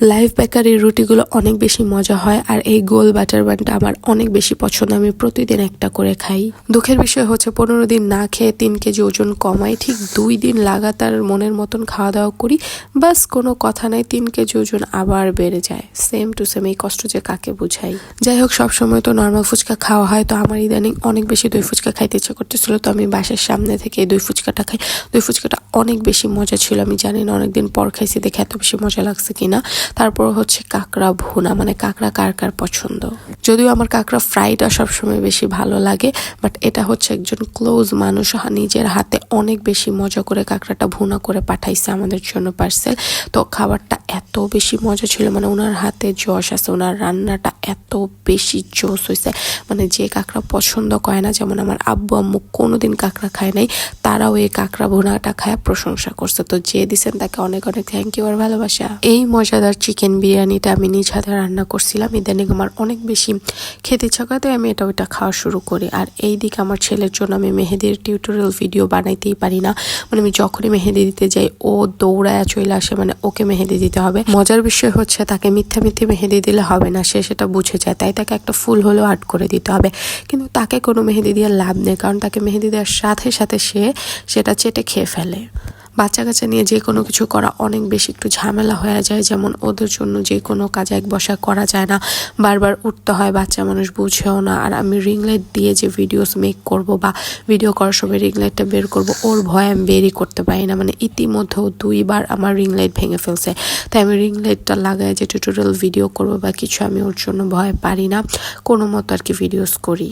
Life বেকারির রুটিগুলো অনেক বেশি মজা হয় আর এই গোল বাটার বানটা আমার অনেক বেশি পছন্দ। আমি প্রতিদিন একটা করে খাই। দুঃখের বিষয় হচ্ছে পনেরো দিন না খেয়ে তিন কেজি ওজন কমাই। ঠিক দুই দিন লাগাতার মনের মতন খাওয়া দাওয়া করি। বাস কোনো কথা নাই, তিন কেজি ওজন আবার বেড়ে যায়। সেম টু সেম এই কষ্ট যে কাকে বুঝাই? যাই হোক, সবসময় তো নর্মাল ফুচকা খাওয়া হয়। তো আমার ইদানিং অনেক বেশি দই ফুচকা খাইতে ইচ্ছে করতেছিল। তো আমি বাসের সামনে থেকে এই দই ফুচকাটা খাই। দই ফুচকাটা অনেক বেশি মজা ছিল। আমি জানি না অনেকদিন পর খাইছি, দেখে এত বেশি মজা লাগছে কিনা। তারপর হচ্ছে কাঁকড়া ভুনা মানে কাঁকড়া কার কার পছন্দ? যদিও আমার কাঁকড়া ফ্রাইটা সবসময় বেশি ভালো লাগে বাট এটা হচ্ছে একজন ক্লোজ মানুষ নিজের হাতে অনেক বেশি মজা করে কাঁকড়াটা ভুনা করে পাঠাইছে আমাদের জন্য পার্সেল তো খাবারটা এত বেশি মজা ছিল মানে ওনার হাতে যশ আছে, ওনার রান্নাটা এত বেশি জোস হয়েছে মানে যে কাঁকড়া পছন্দ করে না, যেমন আমার আব্বু আম্মু কোনোদিন কাঁকড়া খায় নাই, তারাও এই কাঁকড়া ভুনাটা খায় প্রশংসা করছে। তো যে দিছেন তাকে অনেক অনেক থ্যাংক ইউ আর ভালোবাসা। এই মজাদার চিকেন বিরিয়ানিটা আমি নিজ হাতে রান্না করছিলাম, ইদানিং আমার অনেক বেশি খেতে তাই আমি এটা ওইটা খাওয়া শুরু করি। আর এই দিকে আমার ছেলের জন্য আমি মেহেদির টিউটোরিয়াল ভিডিও বানাইতেই পারি না। মানে আমি যখনই মেহেদি দিতে যাই, ও দৌড়ায় চলে আসে মানে ওকে মেহেদি দিতে হবে। মজার বিষয় হচ্ছে তাকে মিথ্যা মিথ্যে মেহেদি দিলে হবে না, সে সেটা বুঝে যায়, তাই তাকে একটা ফুল হলেও আর্ট করে দিতে হবে। কিন্তু তাকে কোনো মেহেদি দিয়ে লাভ নেই, কারণ তাকে মেহেদি দেওয়ার সাথে সাথে সে সেটা চেটে খেয়ে ফেলে। বাচ্চা কাচ্চা নিয়ে যে কোনো কিছু করা অনেক বেশি একটু ঝামেলা হয়ে যায়। যেমন ওদের জন্য যে কোনো কাজ এক বসা করা যায় না। বারবার উঠতে হয়, বাচ্চা মানুষ বুঝেও না। আর আমি রিং লাইট দিয়ে যে ভিডিওস মেক করব বা ভিডিও করার সময় রিং লাইটটা বের করব, ওর ভয় আমি বেরই করতে পারি না। মানে ইতিমধ্যেও দুইবার আমার রিং লাইট ভেঙে ফেলছে। তাই আমি রিং লাইটটা লাগাই যে টিউটোরিয়াল ভিডিও করব বা কিছু আমি ওর জন্য ভয় পারি না। কোনো মতো আর কি ভিডিওস করি।